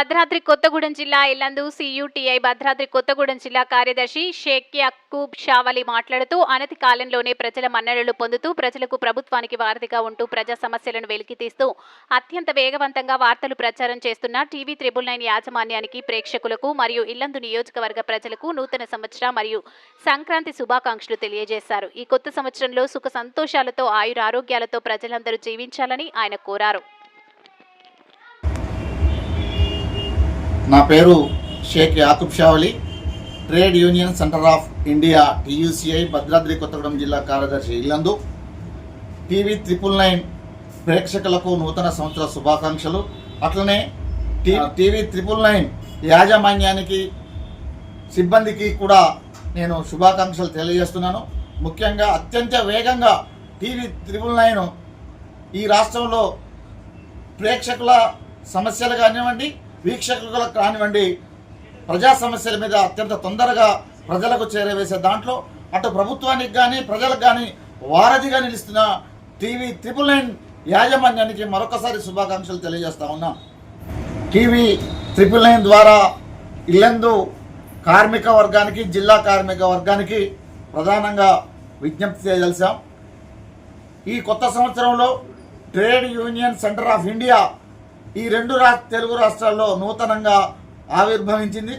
భద్రాద్రి కొత్తగూడెం జిల్లా ఇల్లందు సియుటిఐ భద్రాద్రి కొత్తగూడెం జిల్లా కార్యదర్శి షేక్ యాకూబ్ షావలి మాట్లాడుతూ అనతి కాలంలోనే ప్రజల మన్ననలు పొందుతూ ప్రజలకు ప్రభుత్వానికి వారధిగా ఉంటూ ప్రజా సమస్యలను వెలికితీస్తూ అత్యంత వేగవంతంగా వార్తలు ప్రచారం చేస్తున్న టీవీ త్రిబుల్ నైన్ యాజమాన్యానికి ప్రేక్షకులకు మరియు ఇల్లందు నియోజకవర్గ ప్రజలకు నూతన సంవత్సర మరియు సంక్రాంతి శుభాకాంక్షలు తెలియజేశారు. ఈ కొత్త సంవత్సరంలో సుఖ సంతోషాలతో ఆయుర ఆరోగ్యాలతో ప్రజలందరూ జీవించాలని ఆయన కోరారు. నా పేరు Shaik Yakub Shavali trade union centre of India TUCI Bhadradri Kothagudem జిల్లా కార్యదర్శి ఇల్లందు. టీవీ త్రిపుల్ నైన్ ప్రేక్షకులకు నూతన సంవత్సర శుభాకాంక్షలు. అట్లనే టీ టీవీ త్రిపుల్ నైన్ యాజమాన్యానికి సిబ్బందికి కూడా నేను శుభాకాంక్షలు తెలియజేస్తున్నాను. ముఖ్యంగా అత్యంత వేగంగా టీవీ త్రిపుల్ నైన్ ఈ రాష్ట్రంలో ప్రేక్షకుల సమస్యలు కానివ్వండి వీక్షకులకు కానివ్వండి ప్రజా సమస్యల మీద అత్యంత తొందరగా ప్రజలకు చేరవేసే దాంట్లో అటు ప్రభుత్వానికి కానీ ప్రజలకు కానీ వారధిగా నిలుస్తున్న టీవీ త్రిపుల్ నైన్ యాజమాన్యానికి మరొకసారి శుభాకాంక్షలు తెలియజేస్తా ఉన్నాం. టీవీ త్రిపుల్ నైన్ ద్వారా ఇల్లందు కార్మిక వర్గానికి జిల్లా కార్మిక వర్గానికి ప్రధానంగా విజ్ఞప్తి చేయదలిసాం ఈ కొత్త సంవత్సరంలో trade union centre of India ఈ రెండు రా తెలుగు రాష్ట్రాల్లో నూతనంగా ఆవిర్భవించింది.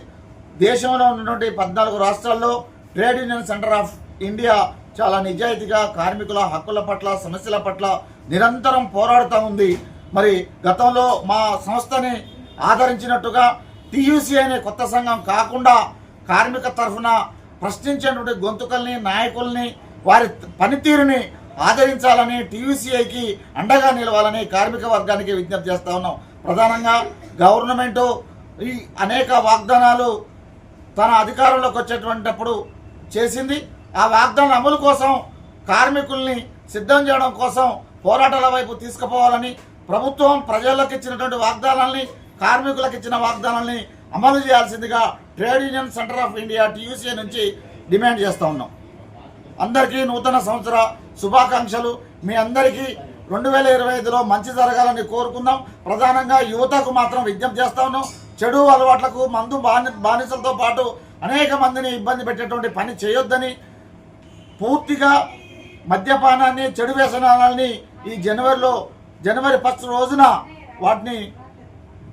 దేశంలో ఉన్నటువంటి పద్నాలుగు రాష్ట్రాల్లో trade union centre of India చాలా నిజాయితీగా కార్మికుల హక్కుల పట్ల సమస్యల పట్ల నిరంతరం పోరాడుతూ ఉంది. మరి గతంలో మా సంస్థని ఆదరించినట్టుగా టీయూసీ అనే కొత్త సంఘం కాకుండా కార్మిక తరఫున ప్రశ్నించేటువంటి గొంతుకల్ని నాయకుల్ని వారి పనితీరుని ఆదరించాలని టీయూసీఐకి అండగా నిలవాలని కార్మిక వర్గానికి విజ్ఞప్తి చేస్తా ఉన్నాం. ప్రధానంగా గవర్నమెంటు ఈ అనేక వాగ్దానాలు తన అధికారంలోకి వచ్చేటువంటిప్పుడు చేసింది. ఆ వాగ్దానం అమలు కోసం కార్మికుల్ని సిద్ధం చేయడం కోసం పోరాటాల వైపు తీసుకుపోవాలని ప్రభుత్వం ప్రజలకు ఇచ్చినటువంటి వాగ్దానాల్ని కార్మికులకు ఇచ్చిన వాగ్దానాల్ని అమలు చేయాల్సిందిగా trade union centre of India TUC నుంచి డిమాండ్ చేస్తూ ఉన్నాం. అందరికీ నూతన సంవత్సర శుభాకాంక్షలు. మీ అందరికీ రెండు వేల ఇరవై ఐదులో మంచి జరగాలని కోరుకుందాం. ప్రధానంగా యువతకు మాత్రం విజ్ఞప్తి చేస్తా ఉన్నాం. చెడు అలవాట్లకు మందు బాని బానిసలతో పాటు అనేక మందిని ఇబ్బంది పెట్టేటువంటి పని చేయొద్దని పూర్తిగా మద్యపానాన్ని చెడు వ్యసనాలని ఈ జనవరిలో జనవరి ఫస్ట్ రోజున వాటిని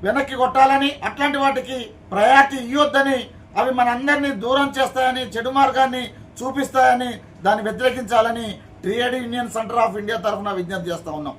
వెనక్కి కొట్టాలని అట్లాంటి వాటికి ప్రయారిటీ ఇవ్వొద్దని అవి మనందరినీ దూరం చేస్తాయని చెడు మార్గాన్ని చూపిస్తాయని దాన్ని వ్యతిరేకించాలని trade union centre of India తరఫున విజ్ఞప్తి చేస్తా ఉన్నాం.